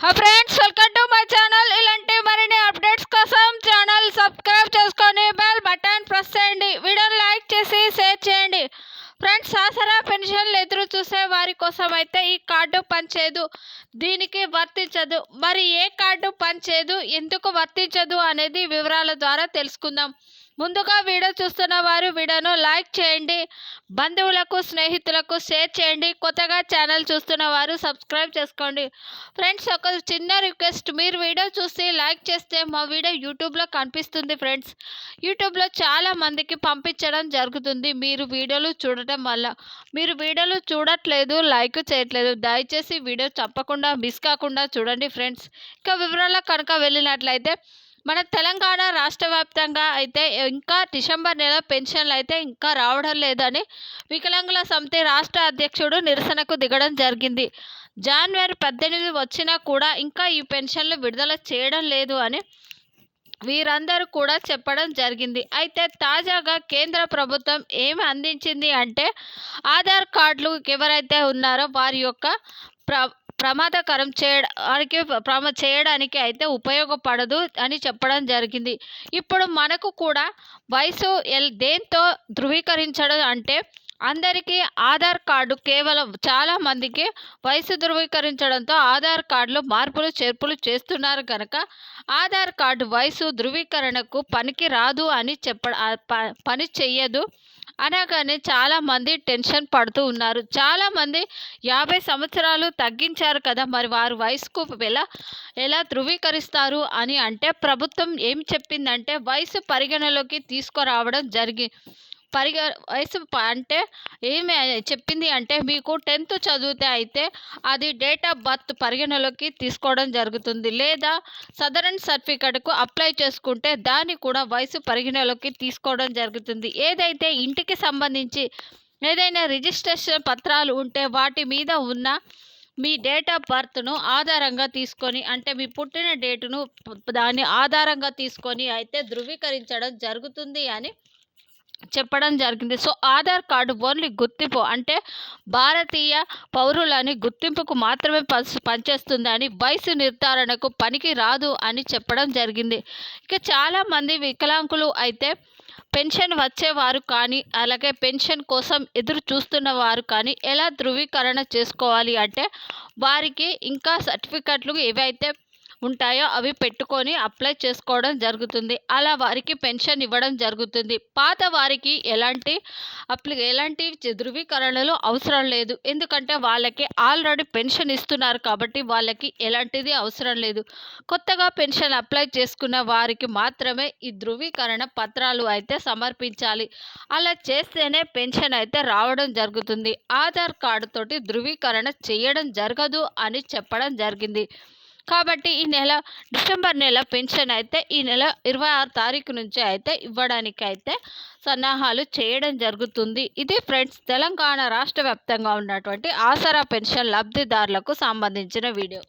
Hi friends welcome to my channel ఇలాంటి మరిన్ని updates కోసం ఛానల్ సబ్స్క్రైబ్ చేసుకొని బెల్ బటన్ ప్రెస్ చేయండి. వీడియోని లైక్ చేసి షేర్ చేయండి. ఫ్రెండ్స్ ఆసరా పెన్షన్లు ఎదురు చూసే వారి కోసం అయితే ఈ కార్డు పనిచేయదు. దీనికి వర్తించదు. మరి ఏ కార్డు పనిచేయదు? ఎందుకు వర్తించదు అనేది వివరాల ద్వారా తెలుసుకుందాం. ముందుగా వీడియో చూస్తున్న వారు వీడియోను లైక్ చేయండి. బంధువులకు స్నేహితులకు షేర్ చేయండి. కొత్తగా ఛానల్ చూస్తున్న వారు సబ్స్క్రైబ్ చేసుకోండి. ఫ్రెండ్స్ ఒక చిన్న రిక్వెస్ట్. మీరు వీడియో చూసి లైక్ చేస్తే మా వీడియో యూట్యూబ్లో కనిపిస్తుంది ఫ్రెండ్స్. యూట్యూబ్లో చాలా మందికి పంపించడం జరుగుతుంది. మీరు వీడియోలు చూడటం వల్ల. మీరు వీడియోలు చూడట్లేదు లైక్ చేయట్లేదు. దయచేసి వీడియో తప్పకుండా మిస్ కాకుండా చూడండి ఫ్రెండ్స్. ఇంకా వివరాల్లో కనుక వెళ్ళినట్లయితే మన తెలంగాణ రాష్ట్ర వ్యాప్తంగా అయితే ఇంకా డిసెంబర్ నెల పెన్షన్లు అయితే ఇంకా రావడం లేదని వికలాంగుల సమితి రాష్ట్ర అధ్యక్షుడు నిరసనకు దిగడం జరిగింది. జనవరి పద్దెనిమిది వచ్చినా కూడా ఇంకా ఈ పెన్షన్లు విడుదల చేయడం లేదు అని వీరందరూ కూడా చెప్పడం జరిగింది. అయితే తాజాగా కేంద్ర ప్రభుత్వం ఏమి అందించింది అంటే ఆధార్ కార్డులు ఎవరైతే ఉన్నారో వారి యొక్క ప్ర ప్రమాదకరం చేయడానికి ప్రమా చేయడానికి అయితే ఉపయోగపడదు అని చెప్పడం జరిగింది. ఇప్పుడు మనకు కూడా వయసు ఎల్ దేంతో ధృవీకరించడం అంటే అందరికీ ఆధార్ కార్డు కేవలం చాలామందికి వయసు ధృవీకరించడంతో ఆధార్ కార్డులో మార్పులు చేర్పులు చేస్తున్నారు కనుక ఆధార్ కార్డు వయసు ధృవీకరణకు పనికి రాదు అని చెప్ప పని చెయ్యదు. అనగానే చాలామంది టెన్షన్ పడుతూ ఉన్నారు. చాలామంది యాభై సంవత్సరాలు తగ్గించారు కదా మరి వారు వయసుకు ఎలా ఎలా ధృవీకరిస్తారు అని అంటే ప్రభుత్వం ఏం చెప్పిందంటే వయసు పరిగణలోకి తీసుకురావడం జరిగి పరిగ వయసు అంటే ఏమి చెప్పింది అంటే మీకు టెన్త్ చదివితే అయితే అది డేట్ ఆఫ్ బర్త్ పరిగణలోకి తీసుకోవడం జరుగుతుంది. లేదా సదరన్ సర్టిఫికెట్కు అప్లై చేసుకుంటే దాన్ని కూడా వయసు పరిగణలోకి తీసుకోవడం జరుగుతుంది. ఏదైతే ఇంటికి సంబంధించి ఏదైనా రిజిస్ట్రేషన్ పత్రాలు ఉంటే వాటి మీద ఉన్న మీ డేట్ ఆఫ్ బర్త్ను ఆధారంగా తీసుకొని అంటే మీ పుట్టిన డేటును దాన్ని ఆధారంగా తీసుకొని అయితే ధృవీకరించడం జరుగుతుంది అని చెప్పడం జరిగింది. సో ఆధార్ కార్డు ఓన్లీ గుర్తింపు అంటే భారతీయ పౌరులని గుర్తింపుకు మాత్రమే పనిచేస్తుంది అని వయసు నిర్ధారణకు పనికి రాదు అని చెప్పడం జరిగింది. ఇక చాలామంది వికలాంగులు అయితే పెన్షన్ వచ్చేవారు కానీ అలాగే పెన్షన్ కోసం ఎదురు చూస్తున్న వారు కానీ ఎలా ధృవీకరణ చేసుకోవాలి అంటే వారికి ఇంకా సర్టిఫికెట్లు ఏవైతే ఉంటాయో అవి పెట్టుకొని అప్లై చేసుకోవడం జరుగుతుంది. అలా వారికి పెన్షన్ ఇవ్వడం జరుగుతుంది. పాత వారికి ఎలాంటి అప్లి ఎలాంటి ధృవీకరణలు అవసరం లేదు. ఎందుకంటే వాళ్ళకి ఆల్రెడీ పెన్షన్ ఇస్తున్నారు కాబట్టి వాళ్ళకి ఎలాంటిది అవసరం లేదు. కొత్తగా పెన్షన్ అప్లై చేసుకున్న వారికి మాత్రమే ఈ ధృవీకరణ పత్రాలు అయితే సమర్పించాలి. అలా చేస్తేనే పెన్షన్ అయితే రావడం జరుగుతుంది. ఆధార్ కార్డు తోటి ధృవీకరణ చేయడం జరగదు అని చెప్పడం జరిగింది. కాబట్టి ఈ నెల డిసెంబర్ నెల పెన్షన్ అయితే ఈ నెల ఇరవై ఆరు తారీఖు నుంచి అయితే ఇవ్వడానికి అయితే సన్నాహాలు చేయడం జరుగుతుంది. ఇది ఫ్రెండ్స్ తెలంగాణ రాష్ట్ర వ్యాప్తంగా ఉన్నటువంటి ఆసరా పెన్షన్ లబ్ధిదారులకు సంబంధించిన వీడియో.